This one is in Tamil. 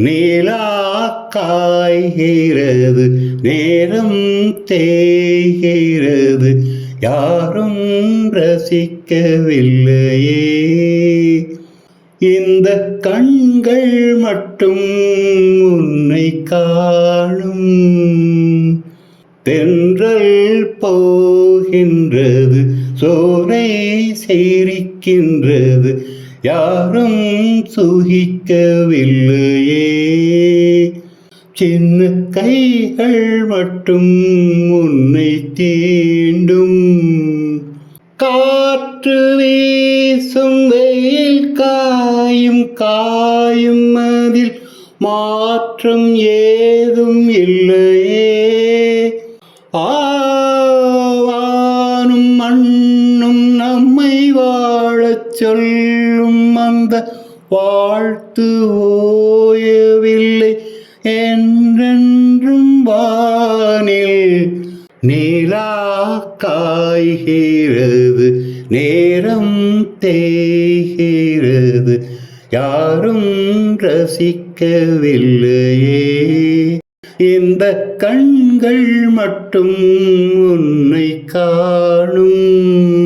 நீலா நேரம் தேய்கிறது. யாரும் ரசிக்கவில்லையே. இந்த கண்கள் மட்டும் உன்னை காணும். தென்றல் போகின்றது சோனை சேரிக்கின்றது. யாரும் சுகிக்கவில்லையே சின்ன கைகள் மட்டும் உன்னை தீண்டும் காற்று வீசும் வெயில் காயும் காயும் அதில் மாற்றம் ஏதும் இல்லையே ஆவானும் மண்ணும் நம்மை சொல்லும் அந்த வாழ்த்து ஓயவில்லை. என்றென்றும் வானில் நீலா காய்கிறது நேரம் தேய்கிறது. யாரும் ரசிக்கவில்லையே. இந்த கண்கள் மட்டும் உன்னை காணும்.